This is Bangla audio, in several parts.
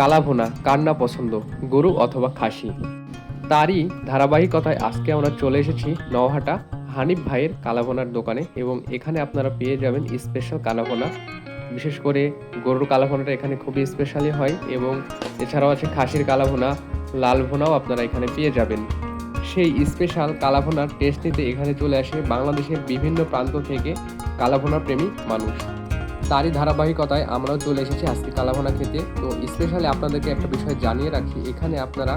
কালাভুনা, কার না পছন্দ, গরু অথবা খাসি। তারই ধারাবাহিকতায় আজকে আমরা চলে এসেছি নওহাটা হানিফ ভাইয়ের কালাভোনার দোকানে এবং এখানে আপনারা পেয়ে যাবেন স্পেশাল কালাভোনা। বিশেষ করে গরুর কালাভোনাটা এখানে খুবই স্পেশালি হয় এবং এছাড়াও আছে খাসির কালাভোনা, লাল ভোনাও আপনারা এখানে পেয়ে যাবেন। সেই স্পেশাল কালাভোনার টেস্ট নিতে এখানে চলে আসে বাংলাদেশের বিভিন্ন প্রান্ত থেকে কালাভোনা প্রেমী মানুষ। তারই ধারাবাহিকতায় আমরাও চলে এসেছি আজকে কালাভোনা খেতে। তো স্পেশালি আপনাদেরকে একটা বিষয় জানিয়ে রাখি, এখানে আপনারা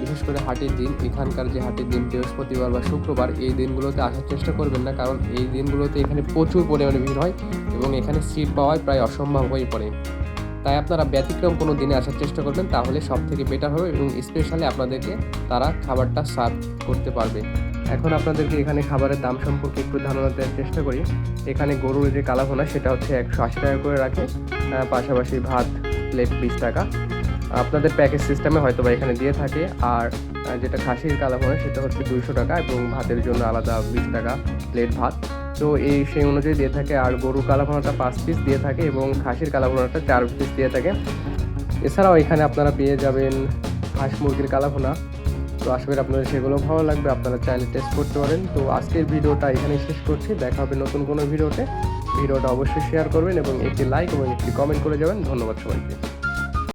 বিশেষ করে হাটের দিন, এখানকার যে হাটের দিন, বৃহস্পতিবার বা শুক্রবার, এই দিনগুলোতে আসার চেষ্টা করবেন না, কারণ এই দিনগুলোতে এখানে প্রচুর পরিমাণে ভিড় হয় এবং এখানে সিট পাওয়াই প্রায় অসম্ভব হয়ে পড়ে। তাই আপনারা ব্যতিক্রম কোনো দিনে আসার চেষ্টা করবেন, তাহলে সব থেকে বেটার হবে এবং স্পেশালি আপনাদেরকে তারা খাবারটা সার্ভ করতে পারবে। এখন আপনাদেরকে এখানে খাবারের দাম সম্পর্কে একটু ধারণা দেওয়ার চেষ্টা করি। এখানে গরুর যে কালাভোনা, সেটা হচ্ছে একশো আশি টাকা করে রাখে পাশাপাশি ভাত প্লেট বিশ টাকা। আপনাদের প্যাকেজ সিস্টেমে হয়তো বা এখানে দিয়ে থাকে, আর যেটা খাসির কালাভোনা, সেটা হচ্ছে দুইশো টাকা এবং ভাতের জন্য আলাদা বিশ টাকা প্লেট ভাত। তো এই সেই অনুযায়ী দিয়ে থাকে, আর গরুর কালাভোনাটা পাঁচ পিস দিয়ে থাকে এবং খাসির কালাভোনাটা চার পিস দিয়ে থাকে। এছাড়াও এখানে আপনারা পেয়ে যাবেন হাঁস মুরগির কালাভোনা তো আশা করি আপনাদের সেগুলো ভালো লাগবে, আপনারা চাইলে টেস্ট করতে পারেন। তো আজকের ভিডিওটা এখানে শেষ করছি, দেখা হবে নতুন কোনো ভিডিওতে। ভিডিওটা অবশ্যই শেয়ার করবেন এবং একটি লাইক এবং একটি কমেন্ট করে যাবেন। ধন্যবাদ সবাইকে।